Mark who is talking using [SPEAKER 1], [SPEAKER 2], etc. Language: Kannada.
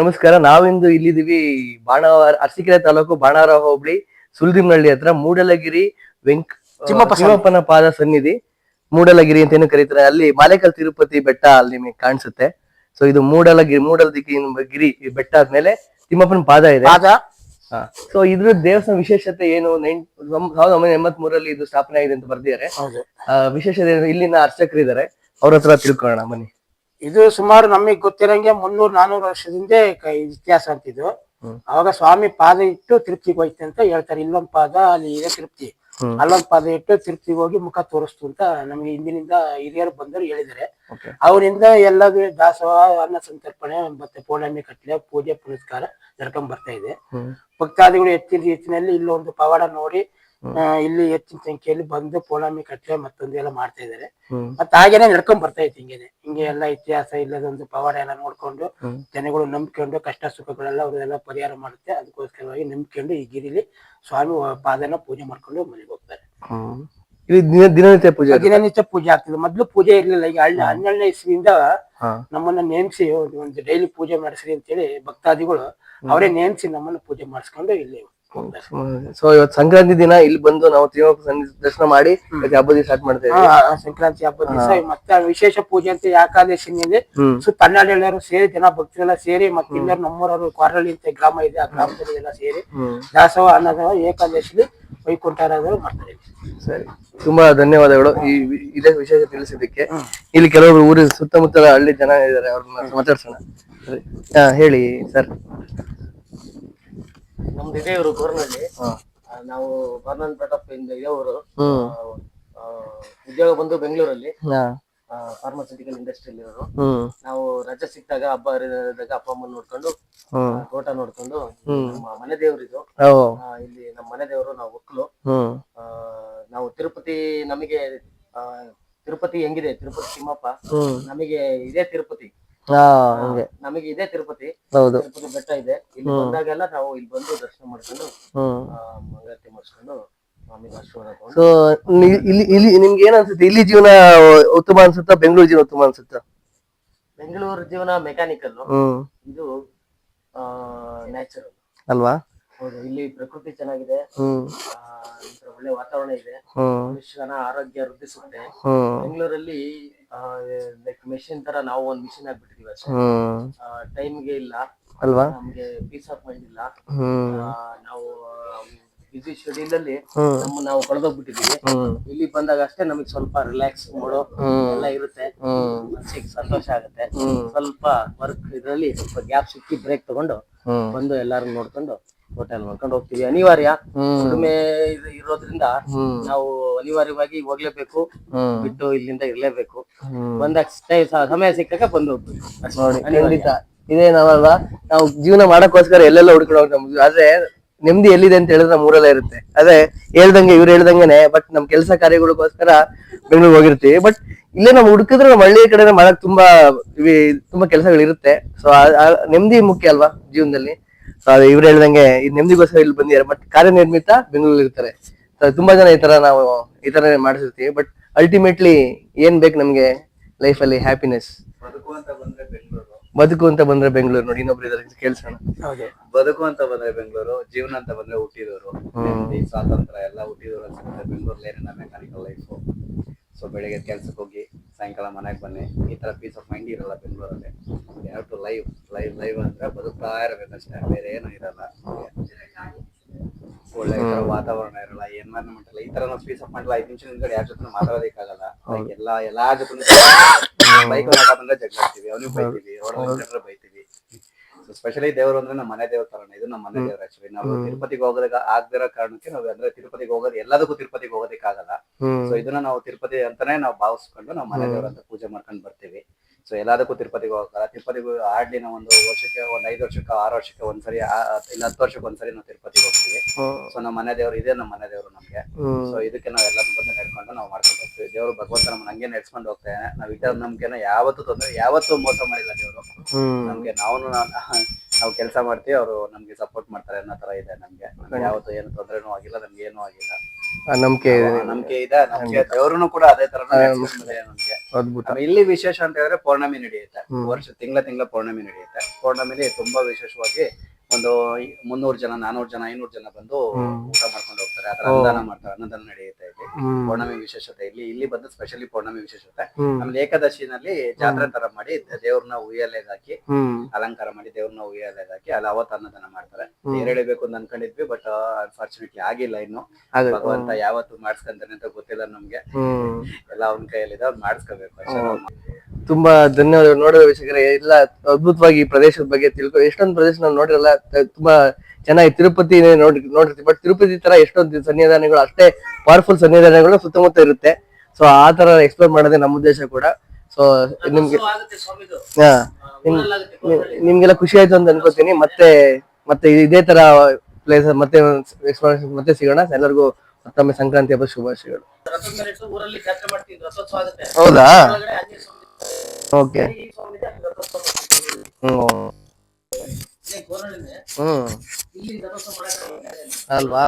[SPEAKER 1] ನಮಸ್ಕಾರ, ನಾವಿಂದು ಇಲ್ಲಿದ್ದೀವಿ ಬಾಣಾವರ ಅರಸೀಕೆರೆ ತಾಲೂಕು ಬಾಣಾರ ಹೋಬಳಿ ಸುಲ್ದಿಮ್ನಹಳ್ಳಿ ಹತ್ರ ಮೂಡಲಗಿರಿ ವೆಂಕ
[SPEAKER 2] ತಿಮ್ಮಪ್ಪ
[SPEAKER 1] ತಿಮ್ಮಪ್ಪನ ಪಾದ ಸನ್ನಿಧಿ ಮೂಡಲಗಿರಿ ಅಂತ ಏನು ಕರೀತಾರೆ. ಅಲ್ಲಿ ಮಾಲೇಕಲ್ ತಿರುಪತಿ ಬೆಟ್ಟ ಅಲ್ಲಿ ನಿಮಗೆ ಕಾಣಿಸುತ್ತೆ. ಸೊ ಇದು ಮೂಡಲಗಿರಿ ಮೂಡಲ ದಿಕ್ಕಿ ಗಿರಿ ಈ ಬೆಟ್ಟ ಆದ್ಮೇಲೆ ತಿಮ್ಮಪ್ಪನ ಪಾದ ಇದೆ.
[SPEAKER 2] ಪಾದ.
[SPEAKER 1] ಸೊ ಇದ್ರ ದೇವಸ್ಥಾನ ವಿಶೇಷತೆ ಏನು? ನೈನ್ ಸಾವಿರದ ಒಂಬೈನೂರ ಎಂಬತ್ ಮೂರಲ್ಲಿ ಇದು ಸ್ಥಾಪನೆ ಆಗಿದೆ ಅಂತ ಬರ್ದಿದ್ದಾರೆ. ವಿಶೇಷತೆ ಏನು? ಇಲ್ಲಿನ ಅರ್ಚಕರಿದ್ದಾರೆ. ಅವ್ರ ಹತ್ರ ತಿಳ್ಕೊಳ್ಳೋಣ ಬನ್ನಿ.
[SPEAKER 2] ಇದು ಸುಮಾರು ನಮಗೆ ಗೊತ್ತಿರಂಗೆ ಮುನ್ನೂರ್ ನಾನೂರು ವರ್ಷದಿಂದ ಕ- ಇತಿಹಾಸ
[SPEAKER 1] ಅಂತಿದ್ರು
[SPEAKER 2] ಅವಾಗ ಸ್ವಾಮಿ ಪಾದ ಇಟ್ಟು ತಿರುಪ್ತಿಗೆ ಹೋಯ್ತು ಅಂತ ಹೇಳ್ತಾರೆ. ಇಲ್ಲೊಂದ್ ಪಾದ ಅಲ್ಲಿ ಇದೆ ತಿರುಪ್ತಿ.
[SPEAKER 1] ಅಲ್ಲೊಂದು
[SPEAKER 2] ಅಲ್ಲೊಂದ್ ಪಾದ ಇಟ್ಟು ತಿರುಪ್ತಿಗೆ ಹೋಗಿ ಮುಖ ತೋರಿಸ್ತು ಅಂತ ನಮಗೆ ಹಿಂದಿನಿಂದ ಹಿರಿಯರು ಬಂದರು ಹೇಳಿದ್ದಾರೆ.
[SPEAKER 1] ಓಕೆ.
[SPEAKER 2] ಅವರಿಂದ ಎಲ್ಲದು ದಾಸೋಹ ಅನ್ನ ಸಂತರ್ಪಣೆ ಮತ್ತೆ ಪೌರ್ಣಮಿ ಕಟ್ಟಲೆ ಪೂಜೆ ಪುನಸ್ಕಾರ ನಡ್ಕೊಂಡ್ ಬರ್ತಾ ಇದೆ. ಭಕ್ತಾದಿಗಳು ಹೆಚ್ಚಿನ ರೀತಿಯಲ್ಲಿ ಇಲ್ಲೊಂದು ಪವಾಡ ನೋಡಿ ಇಲ್ಲಿ ಹೆಚ್ಚಿನ ಸಂಖ್ಯೆಯಲ್ಲಿ ಬಂದು ಪೋಲಾಮಿ ಕಟ್ಟೆ ಮತ್ತೊಂದು ಎಲ್ಲ ಮಾಡ್ತಾ
[SPEAKER 1] ಇದಾರೆ
[SPEAKER 2] ಮತ್ತೆ ಹಾಗೇನೆ ನಡ್ಕೊಂಡ್ ಬರ್ತಾ ಇತ್ತು ಹಿಂಗೇನೆ. ಹಿಂಗೆ ಎಲ್ಲ ಇತಿಹಾಸ ಇಲ್ಲದೊಂದು ಪವಾಡ ಎಲ್ಲ ನೋಡ್ಕೊಂಡು ಜನಗಳು ನಂಬಿಕೊಂಡು ಕಷ್ಟ ಸುಖಗಳೆಲ್ಲ ಅವ್ರದೆಲ್ಲ ಪರಿಹಾರ ಮಾಡುತ್ತೆ. ಅದಕ್ಕೋಸ್ಕರವಾಗಿ ನಂಬಿಕೊಂಡು ಈ ಗಿರಿಲಿ ಸ್ವಾಮಿ ಪಾದನ ಪೂಜೆ ಮಾಡ್ಕೊಂಡು ಮನೆಗೆ ಹೋಗ್ತಾರೆ.
[SPEAKER 1] ಇಲ್ಲಿ ದಿನ ದಿನನಿತ್ಯ ಪೂಜೆ
[SPEAKER 2] ದಿನನಿತ್ಯ ಪೂಜೆ ಆಗ್ತದೆ. ಮೊದ್ಲು ಪೂಜೆ ಇರ್ಲಿಲ್ಲ. ಈಗ ಹಳ್ಳಿ ಹನ್ನೆರಡನೇ ಇಸ್ವಿಯಿಂದ ನಮ್ಮನ್ನ ನೇಮಿಸಿ ಒಂದು ಡೈಲಿ ಪೂಜೆ ಮಾಡಿಸ್ರಿ ಅಂತೇಳಿ ಭಕ್ತಾದಿಗಳು ಅವರೇ ನೇಮಿಸಿ ನಮ್ಮನ್ನ ಪೂಜೆ ಮಾಡಿಸ್ಕೊಂಡು ಇಲ್ಲಿ
[SPEAKER 1] ಸೊ ಇವತ್ತು ಸಂಕ್ರಾಂತಿ ದಿನ ಇಲ್ಲಿ ಬಂದು ನಾವು ತ್ರಿಮೂರ್ತಿ ಸನ್ನಿಧಿ ದರ್ಶನ ಮಾಡಿ ಮತ್ತೆ ಹಬ್ಬ ಸ್ಟಾರ್ಟ್ ಮಾಡ್ತಾ ಇದ್ದೀವಿ
[SPEAKER 2] ಸಂಕ್ರಾಂತಿ ಹಬ್ಬದ ದಿವಸ ಮತ್ತೆ ವಿಶೇಷ ಪೂಜೆ ಅಂತ ಏಕಾದಶಿನಿಯಲ್ಲಿ
[SPEAKER 1] ಸೊ
[SPEAKER 2] ಸುತ್ತ ಹನ್ನೆರಡು ಸೇರಿ ಜನ ಭಕ್ತರೆಲ್ಲ ಸೇರಿ ಮತ್ತೆ ಇನ್ನೂರು ನಮ್ಮೂರವರು ಕ್ವಾರಳ್ಳಿ ಅಂತ ಗ್ರಾಮ ಇದೆ ಆ ಗ್ರಾಮದಲ್ಲಿ ಎಲ್ಲ ಸೇರಿ ದಾಸವ ಅನ್ನದ ವೈಕುಂಠಾರಾಧನೆ ಮಾಡ್ತಾರೆ
[SPEAKER 1] ಸರಿ. ತುಂಬಾ ಧನ್ಯವಾದಗಳು ಈ ಇದೇ ವಿಶೇಷ ತಿಳಿಸಿದ್ದಕ್ಕೆ. ಇಲ್ಲಿ ಕೆಲವರು ಊರಿನ ಸುತ್ತಮುತ್ತಲ ಹಳ್ಳಿ ಜನ ಇದ್ದಾರೆ ಅವ್ರನ್ನ ಮಾತಾಡ್ಸೋಣ. ಹೇಳಿ ಸರ್.
[SPEAKER 3] ನಮ್ದು ಇದೇ ಇವರು ಗೋರ್ನಳ್ಳಿ ಆ, ನಾವು ಬರ್ನನ್ ಪೇಟಪ್ ಇಂದ ಇದೇ ಊರು
[SPEAKER 1] ಹ್ಮ್.
[SPEAKER 3] ಆ, ಉದ್ಯೋಗ ಬಂದು ಬೆಂಗಳೂರಲ್ಲಿ.
[SPEAKER 1] ಹಾ.
[SPEAKER 3] ಫಾರ್ಮಾಸ್ಯೂಟಿಕಲ್ ಇಂಡಸ್ಟ್ರಿಯಲ್ಲಿ
[SPEAKER 1] ಹ್ಮ್.
[SPEAKER 3] ನಾವು ರಜೆ ಸಿಕ್ಕಾಗ ಹಬ್ಬ ಹರಿದಾಗ ಅಪ್ಪ ಅಮ್ಮನ ನೋಡ್ಕೊಂಡು
[SPEAKER 1] ಹ್ಮ್.
[SPEAKER 3] ತೋಟ ನೋಡ್ಕೊಂಡು ನಮ್ಮ ಮನೆ
[SPEAKER 1] ಓ.
[SPEAKER 3] ಆ, ಇಲ್ಲಿ ನಮ್ಮ ಮನೆ ದೇವರು ನಾವು ಒಕ್ಕಲು.
[SPEAKER 1] ಹ್ಮ್.
[SPEAKER 3] ಆ, ನಾವು ತಿರುಪತಿ ನಮಗೆ ಆ, ತಿರುಪತಿ ಹೆಂಗಿದೆ? ತಿರುಪತಿ ತಿಮ್ಮಪ್ಪ.
[SPEAKER 1] ಹ್ಮ್.
[SPEAKER 3] ನಮಗೆ ಇದೇ ತಿರುಪತಿ.
[SPEAKER 1] ಹಂಗೆ.
[SPEAKER 3] ನಮಗೆ ಇದೆ ತಿರುಪತಿ.
[SPEAKER 1] ಹೌದು.
[SPEAKER 3] ತಿರುಪತಿ ಬೆಟ್ಟ ಇದೆ. ಇಲ್ಲಿ ಬಂದಾಗೆಲ್ಲ ನಾವು ಇಲ್ಲಿ ಬಂದು ದರ್ಶನ ಮಾಡ್ಕೊಂಡು ಮಂಗಳಾರತಿ ಮಾಡಿಸ್ಕೊಂಡು
[SPEAKER 1] ಸೊ ಇಲ್ಲಿ ಇಲ್ಲಿ ನಿಮ್ಗೆ ಏನ್ ಅನ್ಸುತ್ತೆ? ಇಲ್ಲಿ ಜೀವನ ಉತ್ತಮ ಅನ್ಸುತ್ತಾ? ಬೆಂಗಳೂರು ಜೀವನ ಉತ್ತಮ ಅನ್ಸುತ್ತಾ?
[SPEAKER 3] ಬೆಂಗಳೂರು ಜೀವನ ಮೆಕ್ಯಾನಿಕಲ್ ಇದು ನ್ಯಾಚುರಲ್
[SPEAKER 1] ಅಲ್ವಾ?
[SPEAKER 3] ಹೌದು ಇಲ್ಲಿ ಪ್ರಕೃತಿ ಚೆನ್ನಾಗಿದೆ. ಒಳ್ಳೆ ವಾತಾವರಣ ಇದೆ. ಮನುಷ್ಯನ ಆರೋಗ್ಯ ವೃದ್ಧಿಸುತ್ತೆ. ಬೆಂಗಳೂರಲ್ಲಿ ಲೈಕ್ ಮೆಷಿನ್ ತರ ನಾವು ಒಂದ್ ಮಿಷಿನ್ ಆಗ್ಬಿಟ್ಟಿದೀವಿ ಅಷ್ಟೇ.
[SPEAKER 1] ಹ್ಮ್.
[SPEAKER 3] ಟೈಮ್ಗೆ ಇಲ್ಲ.
[SPEAKER 1] ಅಲ್ವಾ?
[SPEAKER 3] ನಮ್ಗೆ ಪೀಸ್ ಆಫ್ ಮೈಂಡ್ ಇಲ್ಲ. ಆ, ನಾವು ಬಿಸಿ ಶೆಡ್ಯೂಲ್ ಅಲ್ಲಿ
[SPEAKER 1] ಹ್ಮ್.
[SPEAKER 3] ನಮ್ಮ ನಾವು ಕಳೆದೋಗ್ಬಿಟ್ಟಿದೀವಿ.
[SPEAKER 1] ಹ್ಮ್.
[SPEAKER 3] ಇಲ್ಲಿ ಬಂದಾಗ ಅಷ್ಟೇ ನಮಗೆ ಸ್ವಲ್ಪ ರಿಲ್ಯಾಕ್ಸ್ ಮಾಡೋ
[SPEAKER 1] ಹ್ಮ್.
[SPEAKER 3] ಎಲ್ಲ ಇರುತ್ತೆ.
[SPEAKER 1] ಹ್ಮ್.
[SPEAKER 3] ಮನ್ಸಿಗೆ ಸಂತೋಷ ಆಗುತ್ತೆ.
[SPEAKER 1] ಹ್ಮ್.
[SPEAKER 3] ಸ್ವಲ್ಪ ವರ್ಕ್ ಇದ್ರಲ್ಲಿ ಸ್ವಲ್ಪ ಗ್ಯಾಪ್ ಸಿಕ್ಕಿ ಬ್ರೇಕ್ ತಗೊಂಡು
[SPEAKER 1] ಹ್ಮ್.
[SPEAKER 3] ಬಂದು ಎಲ್ಲಾರು ನೋಡ್ಕೊಂಡು ಹೋಟೆಲ್ ಮಾಡ್ಕೊಂಡು ಹೋಗ್ತೀವಿ. ಅನಿವಾರ್ಯ. ಕಡಿಮೆ ಇದು ಇರೋದ್ರಿಂದ ನಾವು ಅನಿವಾರ್ಯವಾಗಿ ಹೋಗ್ಲೇಬೇಕು. ಬಿಟ್ಟು ಇಲ್ಲಿಂದ ಇರ್ಲೇಬೇಕು. ಬಂದ ಸಮಯ ಸಿಕ್ಕಾಗ ಬಂದು ಹೋಗ್ಬೇಕು.
[SPEAKER 1] ನೋಡಿ. ಖಂಡಿತ. ಇದೇ ನಾವಲ್ವಾ? ನಾವು ಜೀವನ ಮಾಡಕ್ಕೋಸ್ಕರ ಎಲ್ಲೆಲ್ಲ ಹುಡ್ಕೊಂಡು ಹೋಗ್ತೀವಿ ನಮ್ಗೆ ಆದ್ರೆ ನೆಮ್ಮದಿ ಎಲ್ಲಿದೆ ಅಂತ ಹೇಳಿದ್ರೆ ನಮ್ಮ ಊರಲ್ಲೇ ಇರುತ್ತೆ. ಅದೇ ಹೇಳ್ದಂಗೆ ಇವ್ರು ಹೇಳ್ದಂಗೆನೆ ಬಟ್ ನಮ್ ಕೆಲಸ ಕಾರ್ಯಗಳಿಗೋಸ್ಕರ ಬೆಂಗಳೂರಿಗೆ ಹೋಗಿರ್ತೀವಿ. ಬಟ್ ಇಲ್ಲೇ ನಾವು ಹುಡುಕಿದ್ರೆ ನಮ್ಮ ಹಳ್ಳಿ ಕಡೆ ಮಾಡಕ್ ತುಂಬಾ ತುಂಬಾ ಕೆಲಸಗಳಿರುತ್ತೆ. ಸೊ ನೆಮ್ಮದಿ ಮುಖ್ಯ ಅಲ್ವಾ ಜೀವನದಲ್ಲಿ? ಸೊ ಅದು ಇವ್ರು ಹೇಳ್ದಂಗೆ ಈ ನೆಮ್ಮದಿಗೋಸ್ಕರ ಇಲ್ಲಿ ಬಂದಿದ್ದಾರೆ. ಬಟ್ ಕಾರ್ಯನಿರ್ಮಿತ ಬೆಂಗಳೂರಲ್ಲಿ ಇರ್ತಾರೆ. ಸೊ ತುಂಬಾ ಜನ ಈ ತರ ನಾವು ಈ ತರ ಮಾಡಿಸಿರ್ತೀವಿ ಬಟ್ ಅಲ್ಟಿಮೇಟ್ಲಿ ಏನ್ ಬೇಕು ನಮ್ಗೆ? ಅಲ್ಲಿ ಹ್ಯಾಪಿನೆಸ್
[SPEAKER 4] ಬದುಕು ಅಂತ ಬಂದ್ರೆ ಬೆಂಗಳೂರು.
[SPEAKER 1] ಬದುಕು ಅಂತ ಬಂದ್ರೆ ಬೆಂಗಳೂರು ನೋಡಿ ಇನ್ನೊಬ್ರು ಇದಾರೆ ಕೇಳ್ಸೋಣ.
[SPEAKER 4] ಬದುಕು ಅಂತ ಬಂದ್ರೆ ಬೆಂಗಳೂರು ಜೀವನ ಅಂತ ಬಂದ್ರೆ ಹುಟ್ಟಿದವರು ಸ್ವಾತಂತ್ರ್ಯ ಎಲ್ಲ ಹುಟ್ಟಿದವರು ಅಂತ ಬೆಂಗಳೂರಲ್ಲಿ ಲೈಫ್ ಮೆಕ್ಯಾನಿಕಲ್ ಲೈಫು ಸೊ ಬೆಳಿಗ್ಗೆ ಕೆಲ್ಸಕ್ಕೆ ಹೋಗಿ ಸಾಯಂಕಾಲ ಮನೆಗೆ ಬನ್ನಿ. ಈ ತರ ಪೀಸ್ ಆಫ್ ಮೈಂಡ್ ಇರಲ್ಲ ಬೆಂಗಳೂರಲ್ಲಿ. Have to live live live ಅಂದ್ರೆ ಬದುಕ್ತಾ ಇರಬೇಕಷ್ಟೇ ಬೇರೆ ಏನೂ ಇರಲ್ಲ. ಒಳ್ಳೆ ವಾತಾವರಣ ಇರಲ್ಲ. ಎನ್ವೈರನ್ಮೆಂಟ್ ಇಲ್ಲ ಈ ತರ ನಾವು ಪೀಸ್ ಆಫ್ ಮೈಂಡ್ ಐದು ನಿಮಿಷ ನಿಂತ್ಕೊಂಡು ಯಾರ ಜೊತೆ ಮಾತಾಡೋದಕ್ಕಾಗಲ್ಲ. ಎಲ್ಲ ಎಲ್ಲಾ ಜೊತೆ ಬೈಕ್ ಬಂದ್ರೆ ಜಗಳ ಆಡ್ತೀವಿ ಅವನಿಗೆ ಬೈತೀವಿ. ರೋಡ್ ಬೈತೀವಿ. ಸ್ಪೆಷಲಿ ದೇವರು ಅಂದ್ರೆ ನಮ್ಮ ಮನೆ ದೇವ್ರ ಕಾರಣ ಇದು ನಮ್ಮ ಮನೆ ದೇವ್ರ ಆಕ್ಚುಲಿ ನಾವು ತಿರುಪತಿಗೆ ಹೋಗೋದಕ್ಕೆ ಆಗದಿರೋ ಕಾರಣಕ್ಕೆ ನಾವು ಅಂದ್ರೆ ತಿರುಪತಿಗೆ ಹೋಗೋದು ಎಲ್ಲದಕ್ಕೂ ತಿರುಪತಿಗೆ ಹೋಗೋದಕ್ಕಾಗಲ್ಲ. ಸೊ ಇದನ್ನ ನಾವು ತಿರುಪತಿ ಅಂತಾನೆ ನಾವು ಭಾವಿಸ್ಕೊಂಡು ನಾವು ಮನೆ ದೇವ್ರ ಅಂತ ಪೂಜೆ ಮಾಡ್ಕೊಂಡು ಬರ್ತೀವಿ. ಸೊ ಎಲ್ಲದಕ್ಕೂ ತಿರುಪತಿಗೆ ಹೋಗಲ್ಲ. ತಿರುಪತಿಗೂ ಆಡ್ಲಿ ನಾವು ಒಂದು ವರ್ಷಕ್ಕೆ ಒಂದ್ ಐದು ವರ್ಷಕ್ಕೆ ಆರು ವರ್ಷಕ್ಕೆ ಒಂದ್ಸರಿ ಇಲ್ಲ ಹತ್ತು ವರ್ಷಕ್ಕೆ ಒಂದ್ಸರಿ ನಾವು ತಿರುಪತಿಗೆ ಹೋಗ್ತೀವಿ. ಸೊ ನಮ್ಮ ಮನೆ ದೇವ್ರು ಇದೆ ನಮ್ಮ ಮನೆ ದೇವ್ರು ನಮ್ಗೆ. ಸೊ ಇದಕ್ಕೆ ನಾವು ಎಲ್ಲ ಬಂದು ನಡ್ಕೊಂಡು ನಾವು ಮಾಡ್ಕೊಂಡು ಹೋಗ್ತೀವಿ. ದೇವ್ರು ಭಗವಂತ ನಮ್ಮ ಹಂಗೆ ನಡ್ಸ್ಕೊಂಡು ಹೋಗ್ತಾನೆ ನಾವ್ ಇಟ್ಟ ನಮ್ಗೆ ಯಾವತ್ತು ತೊಂದ್ರೆ ಯಾವತ್ತು ಮೋಸ ಮಾಡಿಲ್ಲ ದೇವರು. ನಮ್ಗೆ ನಾವು ನಾವು ಕೆಲಸ ಮಾಡ್ತೀವಿ ಅವರು ನಮ್ಗೆ ಸಪೋರ್ಟ್ ಮಾಡ್ತಾರೆ ಅನ್ನೋ ತರ ಇದೆ ನಮ್ಗೆ. ಯಾವತ್ತು ಏನು ತೊಂದ್ರೆನೂ ಆಗಿಲ್ಲ ನಮ್ಗೆ ಏನೂ ಆಗಿಲ್ಲ.
[SPEAKER 1] ನಂಬಿಕೆ ಇದೆ
[SPEAKER 4] ನಂಬಿಕೆ ಇದೆ ನಮ್ಗೆ ದೇವ್ರು ಕೂಡ ಅದೇ ತರ ನಮ್ಗೆ
[SPEAKER 1] ಅದ್ಭುತ.
[SPEAKER 4] ಇಲ್ಲಿ ವಿಶೇಷ ಅಂತ ಹೇಳಿದ್ರೆ ಪೌರ್ಣಮಿ ನಡೆಯುತ್ತೆ. ವರ್ಷ ತಿಂಗಳ ತಿಂಗಳ ಪೌರ್ಣಮಿ ನಡೆಯುತ್ತೆ. ಪೌರ್ಣಮಿಲಿ ತುಂಬಾ ವಿಶೇಷವಾಗಿ ಒಂದು ಮುನ್ನೂರು ಜನ ನಾನೂರು ಜನ ಐನೂರು ಜನ ಬಂದು ಊಟ ಮಾಡ್ಕೊಂಡು ಹೋಗ್ತಾರೆ ಅದರ ಅನ್ನದಾನ ಮಾಡ್ತಾರೆ ಅನ್ನದಾನ ನಡೆಯುತ್ತೆ ಇಲ್ಲಿ. ಪೌರ್ಣಮಿ ವಿಶೇಷತೆ. ಇಲ್ಲಿ ಇಲ್ಲಿ ಬಂದು ಸ್ಪೆಷಲಿ ಪೌರ್ಣಮಿ ವಿಶೇಷತೆ. ಆಮೇಲೆ ಏಕಾದಶಿನಲ್ಲಿ ಜಾತ್ರೆ ತರ ಮಾಡಿ ದೇವ್ರನ್ನ ಉಯ್ಯಾಲೆಗೆ ಹಾಕಿ ಅಲಂಕಾರ ಮಾಡಿ ದೇವ್ರನ್ನ ಉಯ್ಯಾಲೆಗೆ ಹಾಕಿ ಅಲ್ಲಿ ಅವತ್ತು ಅನ್ನದಾನ ಮಾಡ್ತಾರೆ. ನೀರ್ ಎಳಿಬೇಕು ಅಂತ ಅನ್ಕೊಂಡಿದ್ವಿ ಬಟ್ ಅನ್ಫಾರ್ಚುನೇಟ್ಲಿ ಆಗಿಲ್ಲ ಇನ್ನು. ಭಗವಂತ ಯಾವತ್ತು ಮಾಡಿಸ್ಕೊಂತಾನೆ ಅಂತ ಗೊತ್ತಿಲ್ಲ ನಮ್ಗೆ. ಎಲ್ಲ ಅವ್ನ ಕೈಯಲ್ಲಿದೆ ಅವ್ರು ಮಾಡಿಸ್ಕೋಬೇಕು.
[SPEAKER 1] ತುಂಬಾ ಧನ್ಯವಾದಗಳು. ನೋಡಿದ ವೀಕ್ಷಕರೇ ಎಲ್ಲ ಅದ್ಭುತವಾಗಿ ಈ ಪ್ರದೇಶದ ಬಗ್ಗೆ ತಿಳ್ಕೊ ಎಷ್ಟೊಂದು ಪ್ರದೇಶ ನಾವು ನೋಡಿರಲ್ಲ ತ- ತುಂಬಾ ಚೆನ್ನಾಗಿ ತಿರುಪತಿ ನೋಡಿ ನೋಡಿರ್ತೀವಿ. ಬಟ್ ತಿರುಪತಿ ತರ ಎಷ್ಟೊಂದು ಸನ್ನಿಧಾನಗಳು ಅಷ್ಟೇ ಪವರ್ಫುಲ್ ಸನ್ನಿಧಾನಗಳು ಸುತ್ತಮುತ್ತ ಇರುತ್ತೆ. ಸೊ ಆ ತರ ಎಕ್ಸ್ಪ್ಲೋರ್ ಮಾಡೋದೇ ನಮ್ಮ ಉದ್ದೇಶ ಕೂಡ. ಸೊ ನಿಮ್ಗೆ
[SPEAKER 2] ಆಗುತ್ತೆ ಸ್ವಾಮಿದು
[SPEAKER 1] ಹಾ ನಿಮ್- ನಿಮ್- ನಿಮ್ಗೆಲ್ಲ ಖುಷಿ ಆಯ್ತು ಅಂತ ಅನ್ಕೋತೀನಿ. ಮತ್ತೆ ಮತ್ತೆ ಇದೇ ತರ ಪ್ಲೇಸ್ ಮತ್ತೆ ಎಕ್ಸ್ಪ್ಲೋರೇಷನ್ ಮತ್ತೆ ಸಿಗೋಣ. ಎಲ್ಲರಿಗೂ ಮತ್ತೊಮ್ಮೆ ಸಂಕ್ರಾಂತಿ ಹಬ್ಬ ಶುಭಾಶಯಗಳು.
[SPEAKER 2] ರಥದ ಮೇಲೆ ಇಟ್ಟು ಊರಲ್ಲಿ ಜಾತ್ರೆ ಮಾಡ್ತೀವಿ ರಥೋತ್ಸವ ಆಗುತ್ತೆ.
[SPEAKER 1] ಹೌದಾ?
[SPEAKER 2] ಒಳಗಡೆ ಆಂಜನೇಯ ಸ್ವಾಮಿ
[SPEAKER 1] ಓಕೆ.
[SPEAKER 2] ಹ್ಞೂ ಮಾಡಕ್ಕೆ
[SPEAKER 1] ಅಲ್ವಾ?